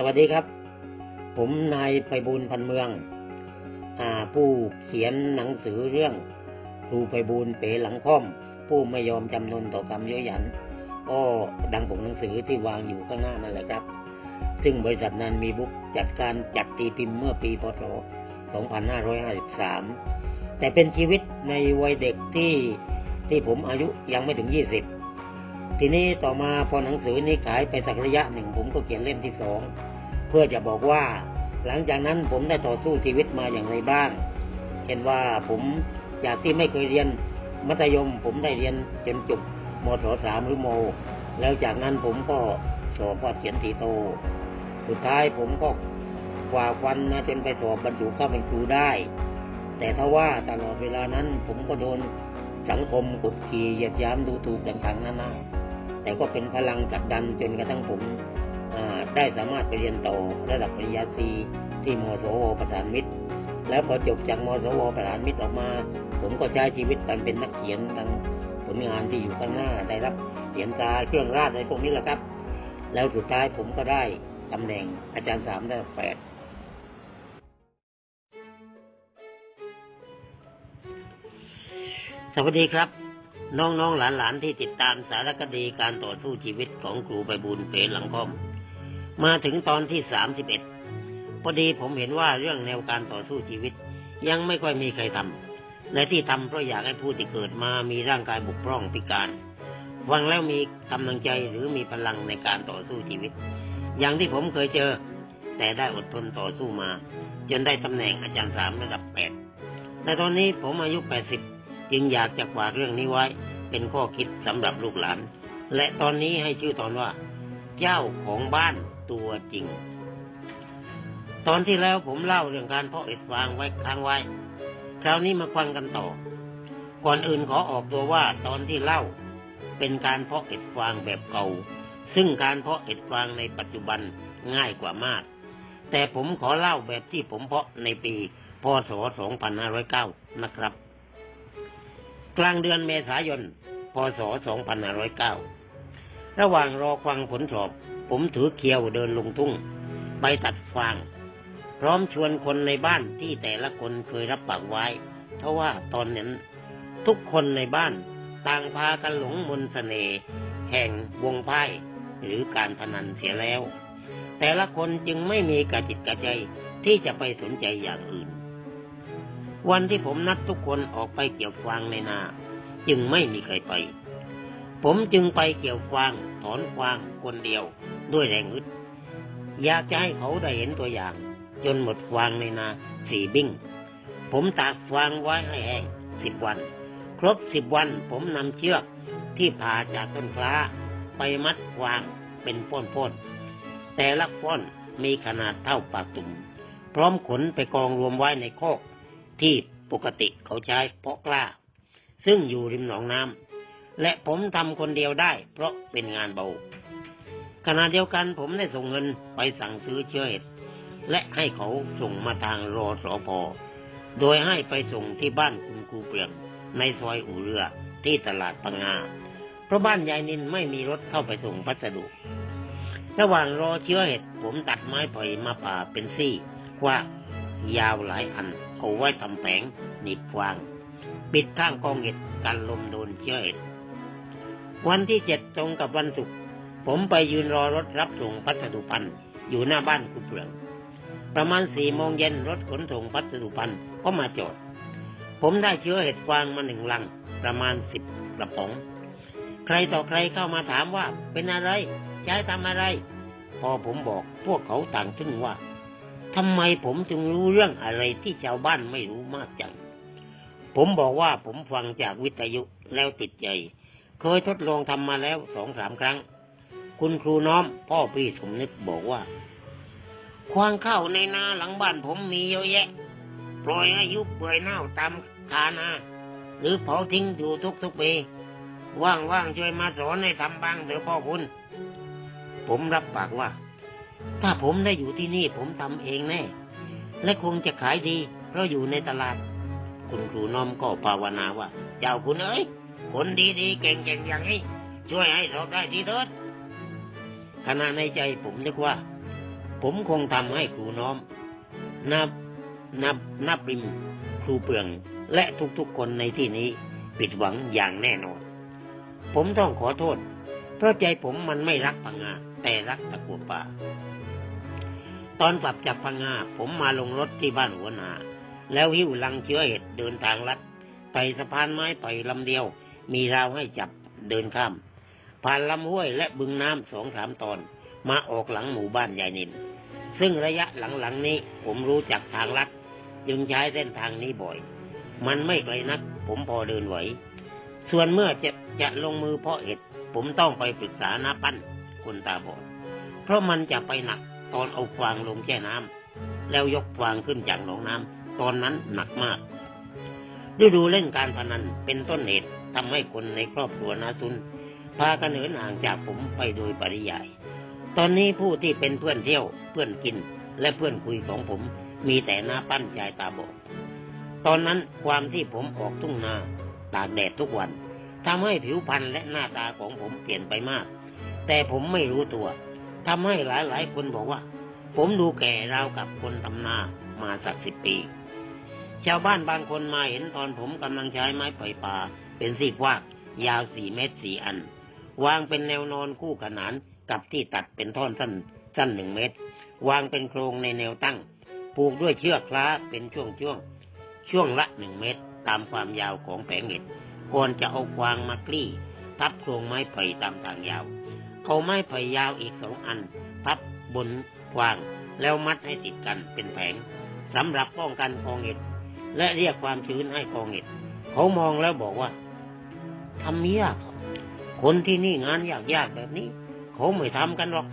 สวัสดีครับ ผมนายไพบูลพันเมืองอผู้เขียนหนังสือเรื่องครูไพบูลเป๋หลังค่อม ผู้ไม่ยอมจำนนต่อคำเย้ยหยัน ก็ดังปกหนังสือที่วางอยู่ข้างหน้านั่นแหละครับ ซึ่งบริษัทนันมีบุ๊กจัดการจัดตีพิมพ์เมื่อปีพศ 2553 แต่เป็นชีวิตในวัยเด็กที่ที่ผมอายุยังไม่ถึง 20 ทีนี้ต่อมาพอหนังสือนี้ขายไปสักระยะหนึ่ง ผมก็เขียนเล่มที่สองเพื่อจะบอกว่า หลังจากนั้นผมได้ต่อสู้ชีวิตมาอย่างไรบ้าง เช่นว่าผมจากที่ไม่เคยเรียนมัธยม ผมได้เรียนจนจบมศสามหรือโม แล้วจากนั้นผมก็สอบวัดเขียนสีโต สุดท้ายผมก็กว่าฟันมาจนไปสอบบรรจุเข้าเป็นครูได้ แต่ถ้าว่าตลอดเวลานั้นผมก็โดนสังคมกดขี่เหยียดย้ำดูถูกต่างๆนานา แต่ก็เป็นพลังจักดันจนกระทั่งผมได้สามารถไปเรียนต่อระดับปริญญาตรีที่มสวประธานมิตร แล้วพอจบจากมสวประธานมิตรออกมา ผมก็ใช้ชีวิตเป็นนักเขียนทางผลงานที่อยู่ข้างหน้าได้รับเหรียญตราเครื่องราชอะไรพวกนี้แหละครับ แล้วสุดท้ายผมก็ได้ตำแหน่งอาจารย์สามระดับแปดสวัสดีครับ น้องๆหลานๆที่ติดตามสารคดีการต่อสู้ชีวิตของครูไปบุญเปรหลังค่อม มาถึงตอนที่สามสิบเอ็ดพอดีผมเห็นว่าเรื่องแนวการต่อสู้ชีวิต ยังไม่ค่อยมีใครทำและที่ทำเพราะอยากให้ผู้ที่เกิดมามีร่างกายบกพร่องพิการฟังแล้วมีกำลังใจหรือมีพลังในการต่อสู้ชีวิต อย่างที่ผมเคยเจอ แต่ได้อดทนต่อสู้มา จนได้ตำแหน่งอาจารย์สามระดับแปดแต่ตอนนี้ผมอายุแปดสิบ จึงอยากจะกวาดเรื่องนี้ไว้ เป็นข้อคิดสำหรับลูกหลาน และตอนนี้ให้ชื่อตอนว่า เจ้าของบ้านตัวจริง ตอนที่แล้วผมเล่าเรื่องการเพาะเห็ดฟางไว้ค้างไว้ คราวนี้มาฟังกันต่อ ก่อนอื่นขอออกตัวว่าตอนที่เล่า เป็นการเพาะเห็ดฟางแบบเก่า ซึ่งการเพาะเห็ดฟางในปัจจุบันง่ายกว่ามาก แต่ผมขอเล่าแบบที่ผมเพาะในปีพศ 2509 นะครับ กลางเดือนเมษายน พศ 2509 ระหว่างรอฟังผลสอบ ผมถือเคียวเดินลงทุ่ง ไปตัดฟาง พร้อมชวนคนในบ้านที่แต่ละคนเคยรับปากไว้เพราะว่าตอนนั้นทุกคนในบ้านต่างพากันหลงมนสเสน่ห์แห่งวงไพ่หรือการพนันเสียแล้ว แต่ละคนจึงไม่มีกระจิตกระใจที่จะไปสนใจอย่างอื่น วันที่ผมนัดทุกคนออกไปเกี่ยวฟางในนา จึงไม่มีใครไป ผมจึงไปเกี่ยวฟางถอนฟางคนเดียวด้วยแรงอึดอยากจะให้เขาได้เห็นตัวอย่าง จนหมดฟางในนาสี่บิ้งผมตากฟางไว้ให้แห้งสิบวัน ครบสิบวันผมนำเชือกที่ผ่าจากต้นฟ้าไปมัดฟางเป็นป้อนๆแต่ละฟ้อนมีขนาดเท่าปากตุ่ม พร้อมขนไปกองรวมไว้ในโคก ที่ปกติเขาใช้เพาะกล้า ซึ่งอยู่ริมหนองน้ำและผมทำคนเดียวได้ เพราะเป็นงานเบา ขณะเดียวกันผมได้ส่งเงินไปสั่งซื้อเชื้อเห็ดและให้เขาส่งมาทางรอสอพอโดยให้ไปส่งที่บ้านคุณครูเปลืองในซอยอู่เรือที่ตลาดปังงา เพราะบ้านยายนินไม่มีรถเข้าไปส่งพัสดุ ระหว่างรอเชื้อเห็ดผมตัดไม้ไผ่มาป่าเป็นซี่กว้างยาวหลายอัน เอาไว้ทำแผงหนีบฟาง ปิดข้างกองเห็ดกันลมโดนเชื้อเห็ด วันที่เจ็ดตรงกับวันศุกร์ผมไปยืนรอรถรับส่งพัสดุพันอยู่หน้าบ้านคุณเปลืองประมาณสี่โมงเย็นรถขนส่งพัสดุพันก็มาจอด ผมได้เชื้อเห็ดฟางมาหนึ่งลัง ประมาณสิบกระป๋อง ใครต่อใครเข้ามาถามว่าเป็นอะไรใช้ทำอะไร พอผมบอกพวกเขาต่างทึ่งว่า ทำไมผมจึงรู้เรื่องอะไรที่ชาวบ้านไม่รู้มากจัง ผมบอกว่าผมฟังจากวิทยุแล้วติดใจ เคยทดลองทำมาแล้วสองสามครั้ง คุณครูน้อมพ่อพี่สมนึกบอกว่า ควางเข้าในนาหลังบ้านผมมีเยอะแยะ ปล่อยอายุเปื่อยเน่าตามคานา หรือเผาทิ้งอยู่ทุกๆปี ว่างๆช่วยมาสอนให้ทำบ้างเถอะพ่อคุณ ผมรับปากว่า ถ้าผมได้อยู่ที่นี่ผมทำเองแน่ และคงจะขายดี เพราะอยู่ในตลาด คุณครูน้อมก็ภาวนาว่า เจ้าคุณเอ้ย คนดีๆ เก่งๆอย่างนี้ช่วยให้สอบได้ทีเถิดขณะในใจผมนึกว่า ผมคงทำให้ครูน้อม นับนับนับริม ครูเปลืองและทุกๆคนในที่นี้ผิดหวังอย่างแน่นอน ผมต้องขอโทษ เพราะใจผมมันไม่รักพังงาแต่รักตะกัวป่า ตอนกลับจากพังงาผมมาลงรถที่บ้านหัวนา แล้วหิ้วลังเชื้อเห็ดเดินทางลัดไต่สะพานไม้ไปลำเดียว มีราวให้จับเดินข้าม ผ่านลำห้วยและบึงน้ำสองสามตอน มาออกหลังหมู่บ้านยายนิน ซึ่งระยะหลังๆนี้ผมรู้จักทางลัด จึงใช้เส้นทางนี้บ่อย มันไม่ไกลนัก ผมพอเดินไหว ส่วนเมื่อจะจะลงมือเพาะเห็ด ผมต้องไปปรึกษาน้าปั้นคนตาบอด เพราะมันจะไปหนัก ตอนเอาฟางลงแช่น้ำแล้วยกฟางขึ้นจากหนองน้ำตอนนั้นหนักมากฤดูเล่นการพนันเป็นต้นเหตุทำให้คนในครอบครัวนาซุน พากันเหินห่างจากผมไปโดยปริยาย ตอนนี้ผู้ที่เป็นเพื่อนเที่ยว เพื่อนกิน และเพื่อนคุยของผมมีแต่หน้าปั้นชายตาบอดตอนนั้นความที่ผมออกทุ่งนาตากแดดทุกวันทำให้ผิวพรรณและหน้าตาของผมเปลี่ยนไปมาก แต่ผมไม่รู้ตัว ทำให้หลายๆคนบอกว่า ผมดูแก่ราวกับคนทำนามาสักสิบปี ชาวบ้านบางคนมาเห็นตอนผมกำลังใช้ไม้ไผ่ป่าเป็นสีกวากยาวสี่เมตรสี่อัน วางเป็นแนวนอนคู่ขนานกับที่ตัดเป็นท่อนสั้นสั้นหนึ่งเมตร วางเป็นโครงในแนวตั้งผูกด้วยเชือกคล้าเป็นช่วงช่วงช่วงละหนึ่งเมตร ตามความยาวของแผงเห็ดก่อนจะเอาควางมากลี้ทับโครงไม้ไผ่ตามทางยาว เอาไม้ไผ่ยาวอีกสองอัน พับบนควาง แล้วมัดให้ติดกันเป็นแผงสำหรับป้องกันกองเห็ด และเรียกความชื้นให้กองเห็ด เขามองแล้วบอกว่าทำยาก คนที่นี่งานยากๆแบบนี้ เขาไม่ทำกันหรอก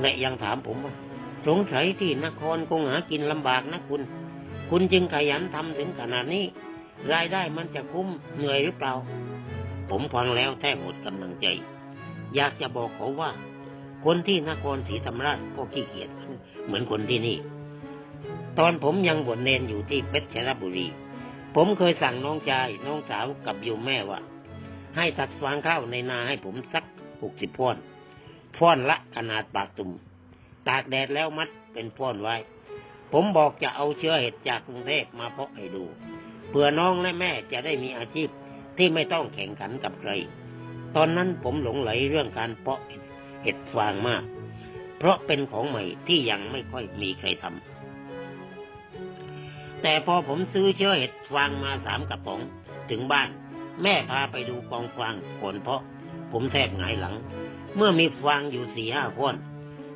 และยังถามผมว่าสงสัยที่นครคงหากินลำบากนะคุณ คุณจึงขยันทำถึงขนาดนี้ รายได้มันจะคุ้มเหนื่อยหรือเปล่า ผมฟังแล้วแทบหมดกำลังใจ อยากจะบอกเขาว่า คนที่นครศรีธรรมราชก็ขี้เกียจเหมือนคนที่นี่ ตอนผมยังบวชเนนอยู่ที่เพชรบุรี ผมเคยสั่งน้องชายน้องสาวกับโยมแม่ว่า ให้ตัดฟางข้าวในนาให้ผมสักหกสิบพ่อนพ่อนละขนาดปากตุ่มตากแดดแล้วมัดเป็นพ่อนไว้ ผมบอกจะเอาเชื้อเห็ดจากกรุงเทพมาเพาะให้ดูเพื่อน้องและแม่จะได้มีอาชีพที่ไม่ต้องแข่งขันกับใคร ตอนนั้นผมหลงไหลเรื่องการเพาะเห็ดฟางมาก เพราะเป็นของใหม่ที่ยังไม่ค่อยมีใครทำแต่พอผมซื้อเชื้อเห็ดฟางมาสามกระป๋องถึงบ้าน แม่พาไปดูกองฟางก่อนเพาะ ผมแทบหงายหลัง เมื่อมีฟางอยู่สี่ห้าก้อน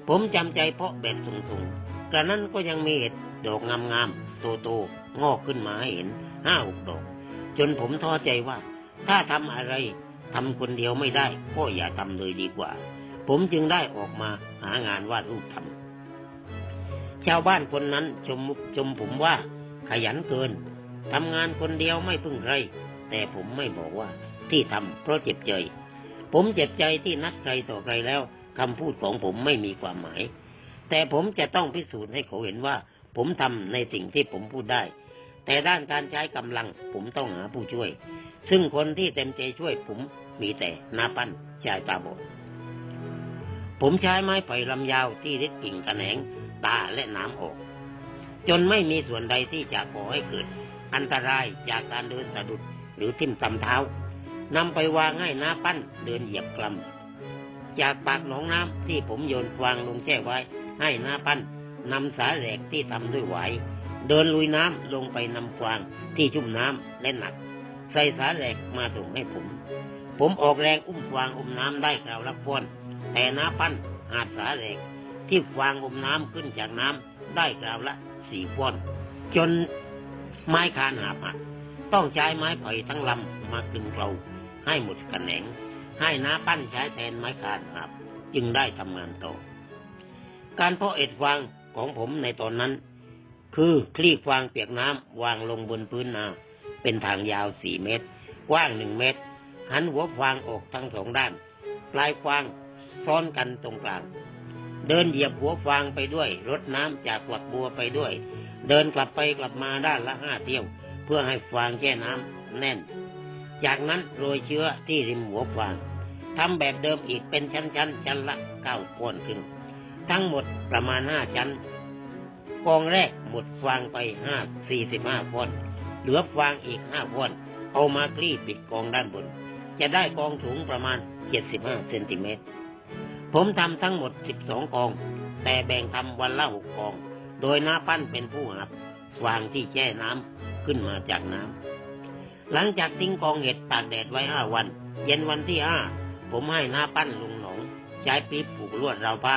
ผมจำใจเพาะแบบสูงๆกระนั้นก็ยังมีเห็ดดอกงามๆโตๆงอกขึ้นมาให้เห็นห้าหกดอก จนผมท้อใจว่า ถ้าทำอะไร ทำคนเดียวไม่ได้ก็อย่าทำเลยดีกว่า ผมจึงได้ออกมาหางานวาดรูปทำชาวบ้านคนนั้นชมชมผมว่า ขยันเกินทำงานคนเดียวไม่พึ่งใคร แต่ผมไม่บอกว่าที่ทำเพราะเจ็บใจ ผมเจ็บใจที่นัดใครต่อใครแล้วคำพูดของผมไม่มีความหมาย แต่ผมจะต้องพิสูจน์ให้เขาเห็นว่า ผมทำในสิ่งที่ผมพูดได้ แต่ด้านการใช้กำลังผมต้องหาผู้ช่วย ซึ่งคนที่เต็มใจช่วยผมมีแต่นาปั้นชายตาบอดผมใช้ไม้ไผ่ลำยาวที่ริดกิ่งกระแหนงตาและน้ำออก จนไม่มีส่วนใดที่จะก่อให้เกิด อันตรายจากการเดินสะดุดหรือทิ่มตำเท้านำไปวางให้น้าปั้นเดินเหยียบกลำจากปากหนองน้ำที่ผมโยนวางลงแช่ไว้ ให้น้าปั้นนำสาแหลกที่ทำด้วยไหวเดินลุยน้ำลงไปนำฟางที่ชุ่มน้ำและหนัก ใส่สาแหลกมาส่งให้ผม ผมออกแรงอุ้มฟางอุ้มน้ำได้คราวละฟอน แต่น้าปั้นหาดสาแหลกที่ฟางอุ้มน้ำขึ้นจากน้ำได้คราวละสี่ฟอน จนไม้คานหาหักต้องใช้ไม้ไผ่ทั้งลำมาตึงเกลาให้หมดกันแหนง ให้น้าปั้นใช้แทนไม้คานหับจึงได้ทำงานต่อ การเพาะเอ็ดฟางของผมในตอนนั้น คือคลี่ฟางเปียกน้ำวางลงบนพื้นนา เป็นทางยาวสี่เมตร กว้างหนึ่งเมตร หันหัวฟางออกทั้งสองด้าน ปลายฟางซ้อนกันตรงกลาง เดินเหยียบหัวฟางไปด้วย รดน้ำจากหลักบัวไปด้วย เดินกลับไปกลับมาด้านละห้าเที่ยว เพื่อให้ฟางแช่น้ำแน่น จากนั้นโรยเชื้อที่ริมหัวฟางทำแบบเดิมอีกเป็นชั้นๆชั้นละเก้าก้อนขึ้น ทั้งหมดประมาณห้าชั้นกองแรกหมดฟางไปห้าสี่สิบห้าฟอน เหลือฟางอีกห้าฟอน เอามากรีดปิดกองด้านบน จะได้กองสูงประมาณเจ็ดสิบห้าเซนติเมตร ผมทำทั้งหมดสิบสองกอง แต่แบ่งทำวันละหกกอง โดยน้าปั้นเป็นผู้หับฟางที่แช่น้ำขึ้นมาจากน้ำ หลังจากทิ้งกองเห็ดตากแดดไว้ห้าวัน เย็นวันที่ห้าผมให้น้าปั้นลงหนองใช้ปี๊บผูกลวดราวผ้า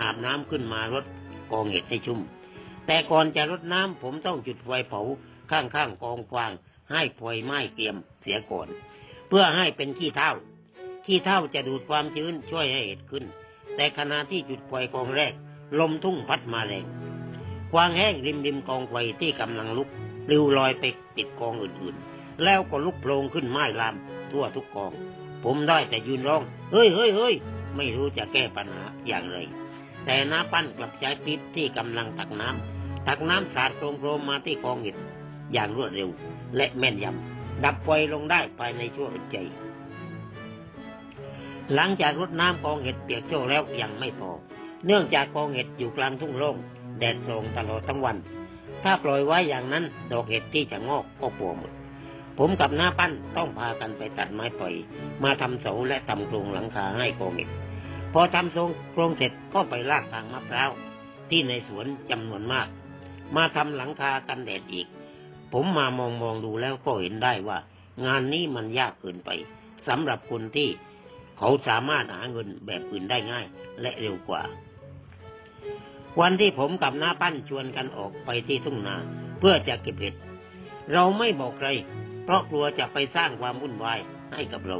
หาบน้ำขึ้นมารดกองเห็ดให้ชุ่ม แต่ก่อนจะรดน้ำผมต้องจุดไฟเผา ข้างๆกองฟาง ให้ไฟไหม้เกรียมเสียก่อน เพื่อให้เป็นขี้เถ้าขี้เถ้าจะดูดความชื้นช่วยให้เห็ดขึ้น แต่ขณะที่จุดไฟกองแรก ลมทุ่งพัดมาแรงควางแห้งริมริมกองไฟที่กำลังลุกปลิวลอยไปติดกองอื่นๆ แล้วก็ลุกโผลงขึ้นไม้ลามทั่วทุกกอง ผมได้แต่ยืนร้อง เฮ้ยเฮ้ยเฮ้ยไม่รู้จะแก้ปัญหาอย่างไร แต่น้าปั้นกลับใช้ปิ๊บที่กำลังตักน้ำตักน้ำสาดโครมๆมาที่กองเห็ด อย่างรวดเร็ว และแม่นยำดับไฟลงได้ภายในชั่วอึดใจ หลังจากรดน้ำกองเห็ดเปียกโชกแล้วยังไม่พอ เนื่องจากกองเห็ดอยู่กลางทุ่งโล่งแดดส่องตลอดทั้งวัน ถ้าปล่อยไว้อย่างนั้นดอกเห็ดที่จะงอกก็ปัวหมด ผมกับน้าปั้นต้องพากันไปตัดไม้ปล่อยมาทำเสาและทำโครงหลังคาให้กองเห็ดพอทำทรงโครงเสร็จก็ไปลากทางมะพร้าวที่ในสวนจำนวนมาก มาทำหลังคากันแดดอีก ผมมามองมองดูแล้วก็เห็นได้ว่า งานนี้มันยากเกินไปสำหรับคนที่เขาสามารถหาเงินแบบอื่นได้ง่าย และเร็วกว่า วันที่ผมกับน้าปั้นชวนกันออกไปที่ทุ่งนา เพื่อจะเก็บเห็ด เราไม่บอกใคร เพราะกลัวจะไปสร้างความวุ่นวายให้กับเรา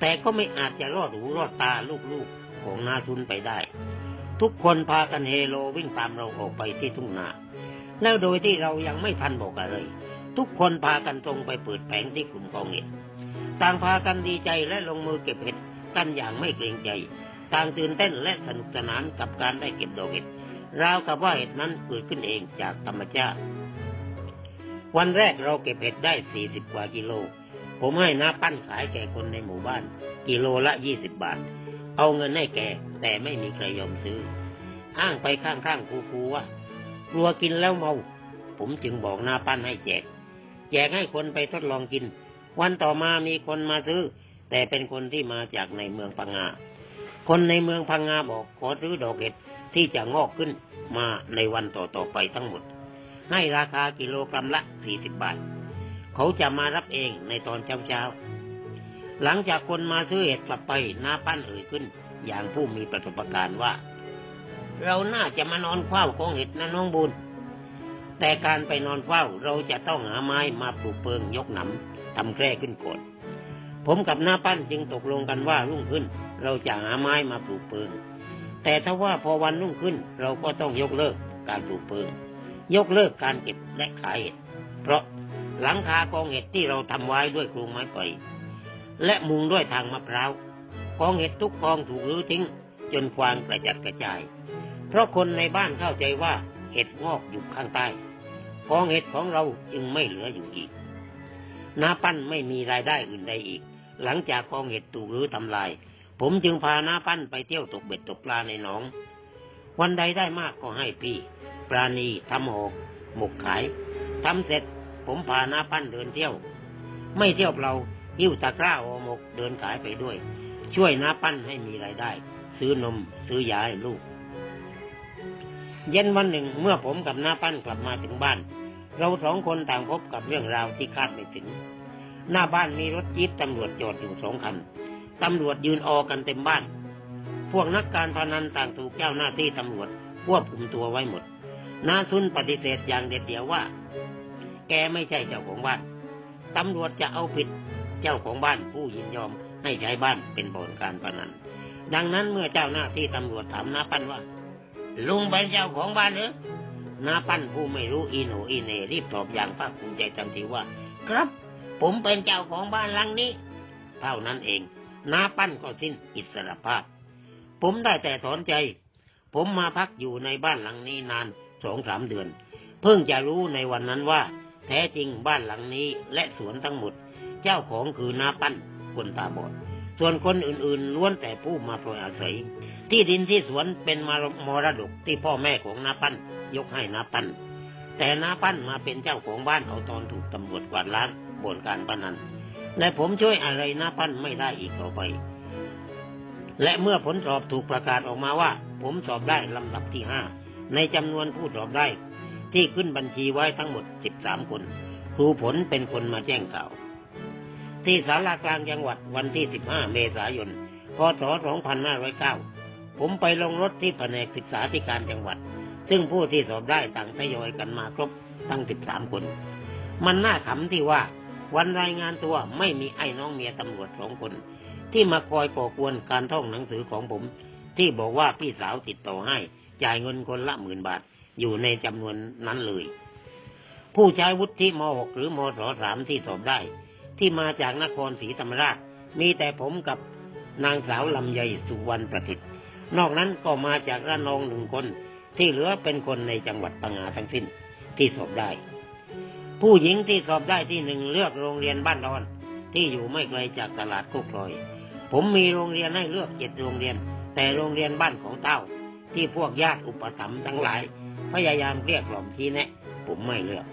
แต่ก็ไม่อาจจะรอดหูรอดตาลูกๆของนาทุนไปได้ ทุกคนพากันเฮโลวิ่งตามเราออกไปที่ทุ่งนา แล้วโดยที่เรายังไม่ทันบอกอะไร ทุกคนพากันตรงไปเปิดแผงที่กลุ่มกองเห็ด ต่างพากันดีใจและลงมือเก็บเห็ดกันอย่างไม่เกรงใจ ต่างตื่นเต้นและสนุกสนานกับการได้เก็บดอกเห็ด ราวกับว่าเห็ดนั้นเกิดขึ้นเองจากธรรมชาติ วันแรกเราเก็บเห็ดได้สี่สิบกว่ากิโล ผมให้น้าปั้นขายแก่คนในหมู่บ้าน กิโลละยี่สิบบาท เอาเงินให้แกแต่ไม่มีใครยอมซื้อ อ้างไปข้างๆคูๆว่า กลัวกินแล้วเมา ผมจึงบอกน้าปั้นให้แจก แจกให้คนไปทดลองกิน วันต่อมามีคนมาซื้อ แต่เป็นคนที่มาจากในเมืองพังงา คนในเมืองพังงาบอกขอซื้อดอกเห็ดที่จะงอกขึ้นมาในวันต่อๆไปทั้งหมด ให้ราคากิโลกรัมละสี่สิบบาท เขาจะมารับเองในตอนเช้าๆหลังจากคนมาซื้อเห็ดกลับไปน้าปั้นเอ่ยขึ้น อย่างผู้มีประสบการณ์ว่า เราน่าจะมานอนเฝ้ากองเห็ดนะน้องบุญ แต่การไปนอนเฝ้าเราจะต้องหาไม้มาปลูกเปิงยกหนำทำแคร่ขึ้นก่อนผมกับน้าปั้นจึงตกลงกันว่ารุ่งขึ้น เราจะหาไม้มาปลูกเปิง แต่ถ้าว่าพอวันรุ่งขึ้น เราก็ต้องยกเลิกการปลูกเปิง ยกเลิกการเก็บและขายเห็ด เพราะหลังคากองเห็ดที่เราทำไว้ด้วยกรงไม้ไผ่และมุงด้วยทางมะพร้าวกองเห็ดทุกกองถูกรื้อทิ้ง จนฟางกระจัดกระจาย เพราะคนในบ้านเข้าใจว่าเห็ดงอกอยู่ข้างใต้กองเห็ดของเราจึงไม่เหลืออยู่อีก นาปั้นไม่มีรายได้อื่นใดอีก หลังจากกองเห็ดถูกรื้อทำลาย ผมจึงพานาปั้นไปเที่ยวตกเบ็ดตกปลาในหนอง วันใดได้มากก็ให้พี่ ปราณีทำหอกหมกขายทำเสร็จ ผมพานาปั้นเดินเที่ยว ไม่เที่ยวเปล่าหิ้วตะกร้าหอหมกเดินขายไปด้วย ช่วยนาปั้นให้มีรายได้ ซื้อนมซื้อยาให้ลูก เย็นวันหนึ่งเมื่อผมกับหน้าปั้นกลับมาถึงบ้าน เราสองคนต่างพบกับเรื่องราวที่คาดไม่ถึง หน้าบ้านมีรถจี๊ปตำรวจจอดอยู่สองคันตำรวจยืนออกันเต็มบ้าน พวกนักการพนันต่างถูกเจ้าหน้าที่ตำรวจควบคุมตัวไว้หมดนาซุนปฏิเสธอย่างเด็ดเดี่ยวว่า แกไม่ใช่เจ้าของบ้านตำรวจจะเอาผิดเจ้าของบ้านผู้ยินยอมให้ใช้บ้านเป็นบ่อนการพนัน ดังนั้นเมื่อเจ้าหน้าที่ตำรวจถามนาปั้นว่า ลุงเป็นเจ้าของบ้านหรือนาปั้นผู้ไม่รู้อีโนอีเนรีบตอบอย่างภาคภูมิใจทันทีว่า ครับ ผมเป็นเจ้าของบ้านหลังนี้ เท่านั้นเองนาปั้นก็สิ้นอิสรภาพ ผมได้แต่ถอนใจ ผมมาพักอยู่ในบ้านหลังนี้นานสองสามเดือน เพิ่งจะรู้ในวันนั้นว่า แท้จริงบ้านหลังนี้และสวนทั้งหมด เจ้าของคือนาปั้นคนตาบอด ส่วนคนอื่นๆล้วนแต่ผู้มาปล่อยอาศัย ที่ดินที่สวนเป็นมรมรดกที่พ่อแม่ของนาปั้นยกให้นาปั้นแต่นาปั้นมาเป็นเจ้าของบ้านเอาตอนถูกตำรวจกวาดล้างบนการพนันและผมช่วยอะไรนาปั้นไม่ได้อีกต่อไป และเมื่อผลสอบถูกประกาศออกมาว่า ผมสอบได้ลำดับที่ห้าในจำนวนผู้สอบได้ ที่ขึ้นบัญชีไว้ทั้งหมดสิบสามคน ครูผลเป็นคนมาแจ้งข่าว ที่สารากลางจังหวัดวันที่สิบห้าเมษายนพศสองพันห้าร้อยเก้า ผมไปลงรถที่แผนกศึกษาธิการจังหวัด ซึ่งผู้ที่สอบได้ต่างทยอยกันมาครบทั้งสิบสามคน มันน่าขำที่ว่าวันรายงานตัวไม่มีไอ้น้องเมียตำรวจสองคน ที่มาคอยก่อกวนการท่องหนังสือของผม ที่บอกว่าพี่สาวติดต่อให้ จ่ายเงินคนละหมื่นบาทอยู่ในจำนวนนั้นเลย ผู้ใช้วุฒิม .6 หรือมศ .3 ที่สอบได้ ที่มาจากนครศรีธรรมราช มีแต่ผมกับนางสาวลำไยสุวรรณประสิทธิ์ นอกนั้นก็มาจากระนองหนึ่งคน ที่เหลือเป็นคนในจังหวัดปังงาทั้งสิ้นที่สอบได้ ผู้หญิงที่สอบได้ที่หนึ่งเลือกโรงเรียนบ้านดอน ที่อยู่ไม่ไกลจากตลาดโคกลอย ผมมีโรงเรียนให้เลือกเจ็ดโรงเรียน แต่โรงเรียนบ้านของเต้า ที่พวกญาติอุปถัมภ์ทั้งหลาย พยายามเรียกกล่อมชี้แนะ ผมไม่เลือก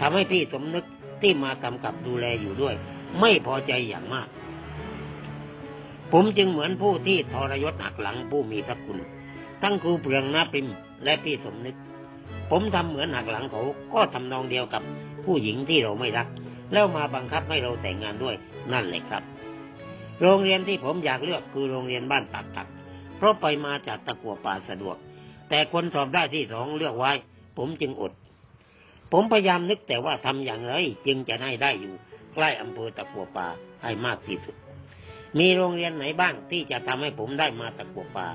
ทำให้พี่สมนึกที่มากำกับดูแลอยู่ด้วย ไม่พอใจอย่างมาก ผมจึงเหมือนผู้ที่ทรยศหักหลังผู้มีพระคุณ ทั้งครูเปลืองนาปริมและพี่สมนึก ผมทำเหมือนหักหลังเขาก็ทำนองเดียวกับผู้หญิงที่เราไม่รัก แล้วมาบังคับให้เราแต่งงานด้วยนั่นแหละครับ โรงเรียนที่ผมอยากเลือกคือโรงเรียนบ้านปากตัก เพราะไปมาจากตะกัวป่าสะดวก แต่คนสอบได้ที่สองเลือกไว้ ผมจึงอด ผมพยายามนึกแต่ว่าทำอย่างไรจึงจะให้ได้อยู่ ใกล้อำเภอตะกัวป่าให้มากที่สุด มีโรงเรียนไหนบ้างที่จะทำให้ผมได้มาตะกัวป่า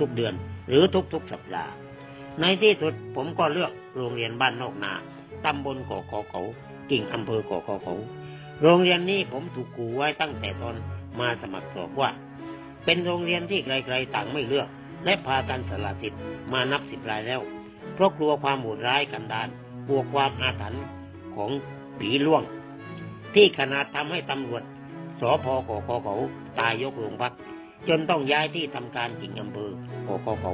ทุกๆเดือน หรือทุกๆสัปดาห์ ในที่สุดผมก็เลือกโรงเรียนบ้านนอกนาตำบลก่อขอเขากิ่งอำเภอก่อขอเขา โรงเรียนนี้ผมถูกขู่ไว้ตั้งแต่ตอนมาสมัครสอบว่า เป็นโรงเรียนที่ใครๆต่างไม่เลือก และพากันสละสิทธิ์มานับสิบรายแล้ว เพราะกลัวความโหดร้ายกันดานกลัวความอาถรรพ์ของผีล่วง ที่ขนาดทำให้ตำรวจ สพกกเขาตายยกโรงพัก จนต้องย้ายที่ทำการกิ่งอำเภอกกเขา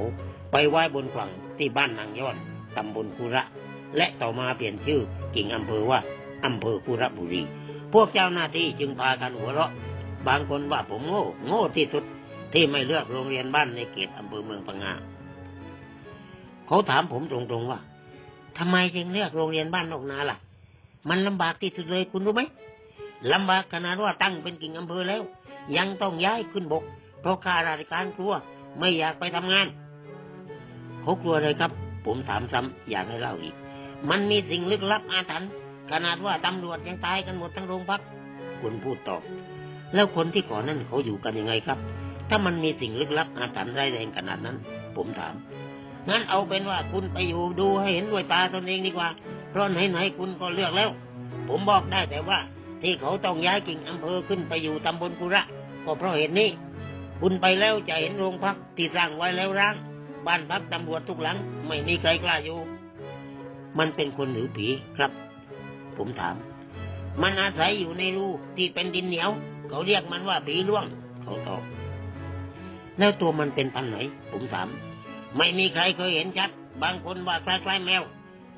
ไปไว้บนฝั่งที่บ้านนางยอดตำบลคุระ และต่อมาเปลี่ยนชื่อกิ่งอำเภอว่าอำเภอคุระบุรี พวกเจ้าหน้าที่จึงพากันหัวเราะ บางคนว่าผมโง่โง่ที่สุดที่ไม่เลือกโรงเรียนบ้านในเขตอำเภอเมืองพังงาเขาถามผมตรงๆว่าทำไมจึงเลือกโรงเรียนบ้านนอกนาล่ะ มันลำบากที่สุดเลยคุณรู้ไหม ลำบากขนาดว่าตั้งเป็นกิ่งอำเภอแล้ว ยังต้องย้ายขึ้นบก เพราะข้าราชการกลัวไม่อยากไปทำงานเขากลัวเลยครับ ผมถามซ้ำอยากให้เล่าอีก มันมีสิ่งลึกลับอาถรรพ์ขนาดว่าตำรวจยังตายกันหมดทั้งโรงพักคุณพูดตอบแล้วคนที่ก่อนนั้นเขาอยู่กันยังไงครับ ถ้ามันมีสิ่งลึกลับอาถรรพ์ร้ายแรงขนาดนั้น ผมถามงั้นเอาเป็นว่าคุณไปอยู่ดูให้เห็นด้วยตาตนเองดีกว่า เพราะไหนๆคุณก็เลือกแล้ว ผมบอกได้แต่ว่า ที่เขาต้องย้ายกิ่งอำเภอขึ้นไปอยู่ตำบลกุระก็เพราะเหตุนี้ คุณไปแล้วจะเห็นโรงพักที่สร้างไว้แล้วร้าง บ้านพักตำรวจทุกหลัง ไม่มีใครกล้าอยู่ มันเป็นคนหรือผีครับ ผมถาม มันอาศัยอยู่ในรูที่เป็นดินเหนียว เขาเรียกมันว่าผีล่วง เขาตอบแล้วตัวมันเป็นพันไหน ผมถาม ไม่มีใครเคยเห็นชัด บางคนว่าคล้ายๆแมว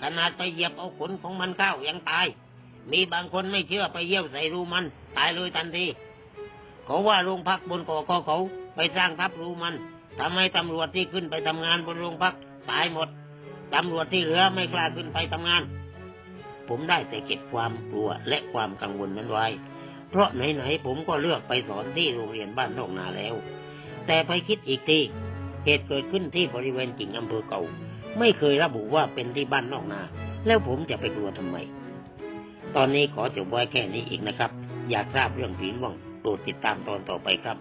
ขนาดไปเหยียบเอาขนของมันเข้ายังตาย มีบางคนไม่เชื่อไปเยี่ยวใส่รูมัน ตายเลยทันที เขาว่าโรงพักบนเกาะเขาเขาไปสร้างทับรูมันทำให้ตำรวจที่ขึ้นไปทำงานบนโรงพักตายหมดตำรวจที่เหลือไม่กล้าขึ้นไปทำงาน ผมได้แต่เก็บความกลัวและความกังวลนั้นไว้ เพราะไหนๆผมก็เลือกไปสอนที่โรงเรียนบ้านนอกนาแล้ว แต่ไปคิดอีกทีเหตุเกิดขึ้นที่บริเวณกิ่งอำเภอเก่า ไม่เคยระบุว่าเป็นที่บ้านนอกนา แล้วผมจะไปกลัวทำไม ตอนนี้ขอจบไว้แค่นี้อีกนะครับ อยากทราบเรื่องผีล่วงโปรดติดตามตอนต่อไปครับ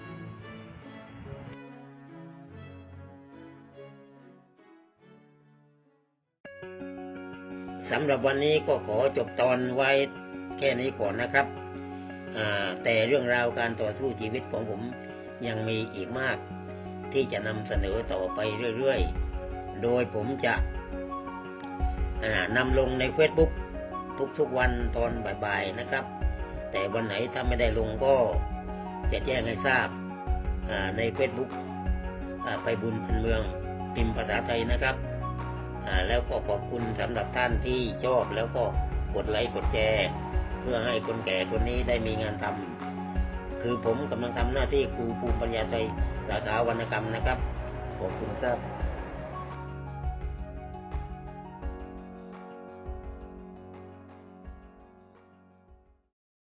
สำหรับวันนี้ก็ขอจบตอนไว้แค่นี้ก่อนนะครับแต่เรื่องราวการต่อสู้ชีวิตของผมยังมีอีกมาก ที่จะนำเสนอต่อไปเรื่อยๆ โดยผมจะนำลงในเฟซบุ๊ก ทุกๆวันตอนบ่ายๆนะครับ แต่วันไหนถ้าไม่ได้ลงก็จะแจ้งให้ทราบในเฟซบุ๊กไปบุญเป็นเมืองพิมพ์ภาษาไทยนะครับแล้วก็ขอบคุณสำหรับท่านที่ชอบแล้วก็กดไลค์กดแชร์เพื่อให้คนแก่คนนี้ได้มีงานทำคือผมกำลังทำหน้าที่ครูภูมิปัญญาไทยสาขาวรรณกรรมนะครับขอบคุณครับ